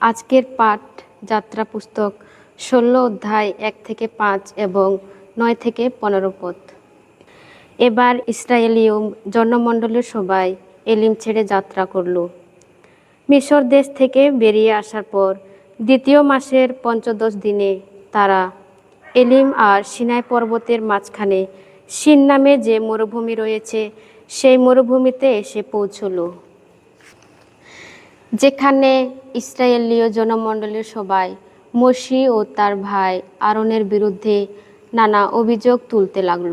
আজকের পাঠ যাত্রা পুস্তক, ষোলো অধ্যায় এক থেকে পাঁচ এবং নয় থেকে পনেরো পদ। এবার ইসরায়েলীয় জনমণ্ডলের সবাই এলিম ছেড়ে যাত্রা করল। মিশর দেশ থেকে বেরিয়ে আসার পর দ্বিতীয় মাসের পঞ্চদশ দিনে তারা এলিম আর সিনাই পর্বতের মাঝখানে সিন নামে যে মরুভূমি রয়েছে, সেই মরুভূমিতে এসে পৌঁছলো। যেখানে ইসরায়েলীয় জনমণ্ডলের সবাই মসি ও তার ভাই আরনের বিরুদ্ধে নানা অভিযোগ তুলতে লাগল।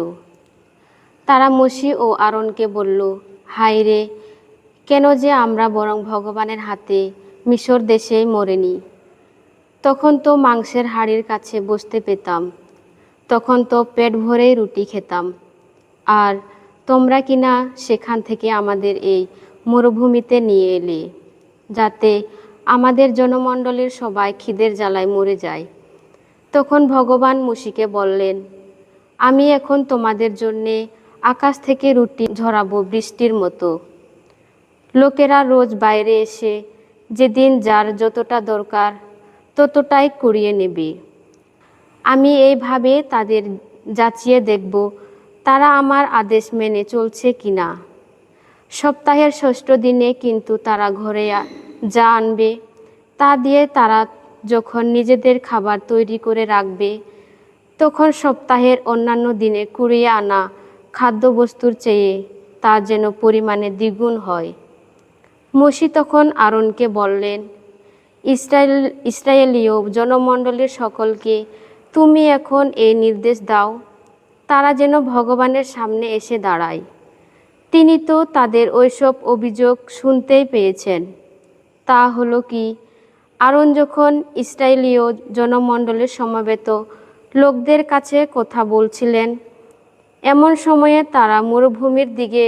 তারা মসি ও আরনকে বলল, হায় রে, কেন যে আমরা বরং ভগবানের হাতে মিশর দেশেই মরেনি? তখন তো মাংসের হাড়ির কাছে বসতে পেতাম, তখন তো পেট ভরেই রুটি খেতাম। আর তোমরা কিনা সেখান থেকে আমাদের এই মরুভূমিতে নিয়ে এলে? যাতে আমাদের জনমণ্ডলীর সবাই খিদের জ্বালায় মরে যায়। তখন ভগবান মুশিকে বললেন, আমি এখন তোমাদের জন্যে আকাশ থেকে রুটি ঝরাবো বৃষ্টির মতো। লোকেরা রোজ বাইরে এসে যেদিন যার যতটা দরকার ততটাই কুড়িয়ে নেবে। আমি এইভাবে তাদের যাচিয়ে দেখব, তারা আমার আদেশ মেনে চলছে কিনা। সপ্তাহের ষষ্ঠ দিনে কিন্তু তারা ঘরে যা আনবে, তা দিয়ে তারা যখন নিজেদের খাবার তৈরি করে রাখবে, তখন সপ্তাহের অন্যান্য দিনে কুড়িয়ে আনা খাদ্যবস্তুর চেয়ে তা যেন পরিমাণে দ্বিগুণ হয়। মসি তখন আরনকে বললেন ইসরায়েল ইসরায়েলীয় জনমণ্ডলীর সকলকে তুমি এখন এই নির্দেশ দাও, তারা যেন ভগবানের সামনে এসে দাঁড়ায়। তিনি তো তাদের ওইসব অভিযোগ শুনতেই পেয়েছেন। তা হলো কি, আরন যখন ইসরায়েলীয় জনমণ্ডলের সমবেত লোকদের কাছে কথা বলছিলেন, এমন সময়ে তারা মরুভূমির দিকে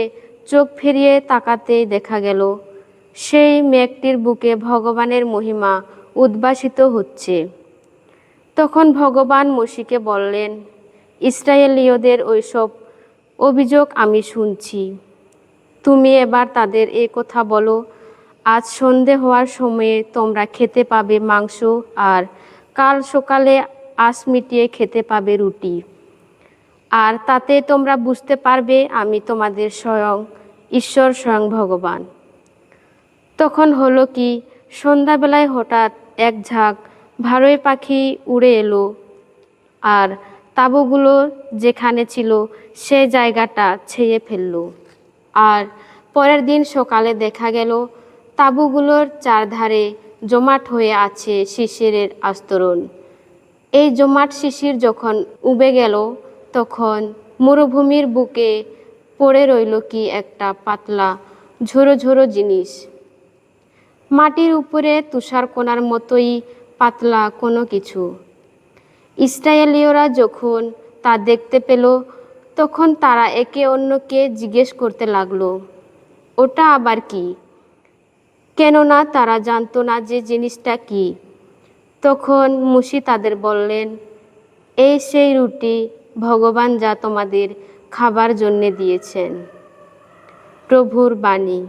চোখ ফিরিয়ে তাকাতেই দেখা গেল, সেই মেঘটির বুকে ভগবানের মহিমা উদ্ভাসিত হচ্ছে। তখন ভগবান মসিকে বললেন, ইসরায়েলীয়দের ওইসব অভিযোগ আমি শুনছি। তুমি এবার তাদের এ কথা বলো। আজ সন্ধে হওয়ার সময়ে তোমরা খেতে পাবে মাংস আর কাল সকালে আঁশ মিটিয়ে খেতে পাবে রুটি। আর তাতে তোমরা বুঝতে পারবে আমি তোমাদের স্বয়ং, ঈশ্বর স্বয়ং ভগবান। তখন হলো কি, সন্ধ্যাবেলায় হঠাৎ এক ঝাঁক ভারই পাখি উড়ে এলো আর তাঁবুগুলো যেখানে ছিল সে জায়গাটা ছেয়ে ফেলল। আর পরের দিন সকালে দেখা গেল, তাঁবুগুলোর চারধারে জমাট হয়ে আছে শিশিরের আস্তরণ। এই জমাট শিশির যখন উবে গেল, তখন মরুভূমির বুকে পড়ে রইল কি একটা পাতলা ঝোড়ো ঝোড়ো জিনিস। মাটির উপরে তুষারকণার মতোই পাতলা কোনো কিছু। ইসরায়েলীয়রা যখন তা দেখতে পেল তখন তারা একে অন্যকে জিজ্ঞেস করতে লাগল, ওটা আবার কি? কেননা তারা জানতো না যে জিনিসটা কি। তখন মুশি তাদের বললেন, এই সেই রুটি ভগবান যা তোমাদের খাবার জন্যে দিয়েছেন। প্রভুর বাণী।